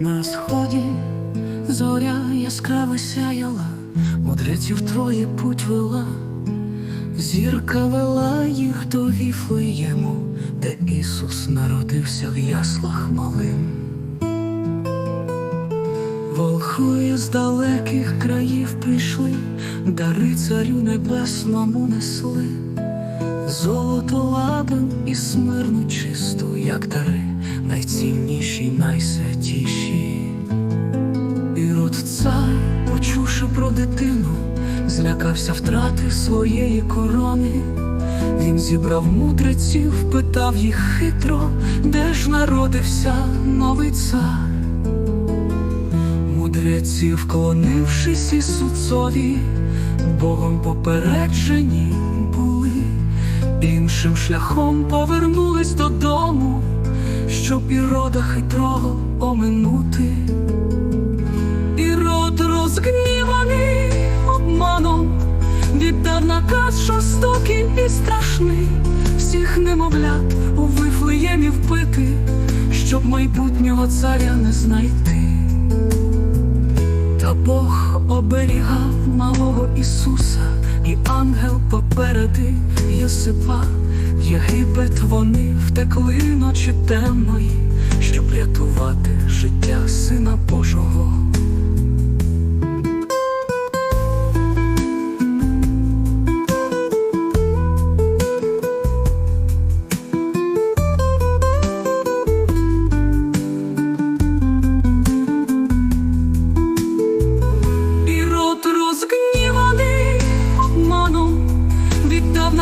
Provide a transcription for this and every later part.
На сході зоря яскраво сяяла, мудреців твої путь вела, зірка вела їх до Віфлеєму, де Ісус народився в яслах малим. Волхує з далеких країв прийшли, дари царю небесному несли, золото ладан і смирну чисту, як дари, найцінніші, найсвятіші. Ірод цар, почувши про дитину, злякався втрати своєї корони. Він зібрав мудреців, питав їх хитро, де ж народився новий цар. Мудреці, вклонившись Ісуцові, Богом попереджені були, іншим шляхом повернулись додому, щоб ірода хитрого оминути. Ірод розгніваний обманом, віддав наказ жорстокий і страшний, всіх немовлят у вифлеємі вбити, щоб майбутнього царя не знайти. Та Бог оберігав малого Ісуса, і ангел попередив Йосипа. Єгипет вони втекли ночі темної, щоб рятувати життя Сина Божого.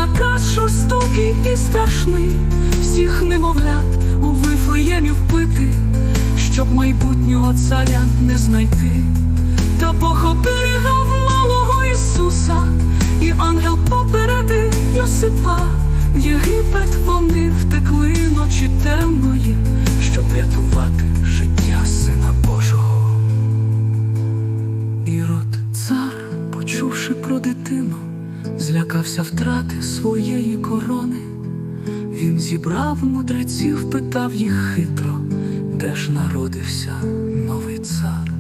Наказ жорстокий і страшний, всіх немовлят у вифлеємі вбити, щоб майбутнього царя не знайти. Та Бог оберігав малого Ісуса, і ангел попередив Йосипа. В Єгипет вони втекли ночі темної, щоб рятувати життя Сина злякався втрати своєї корони. Він зібрав мудреців, питав їх хитро, де ж народився новий цар.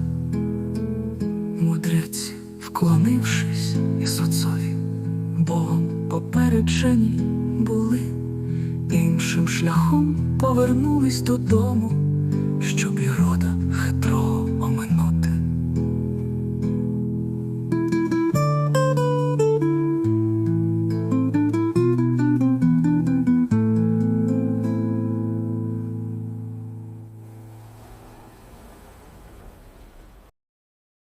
Мудреці, вклонившись Ісуцові, Богом попереджені були, іншим шляхом повернулись додому,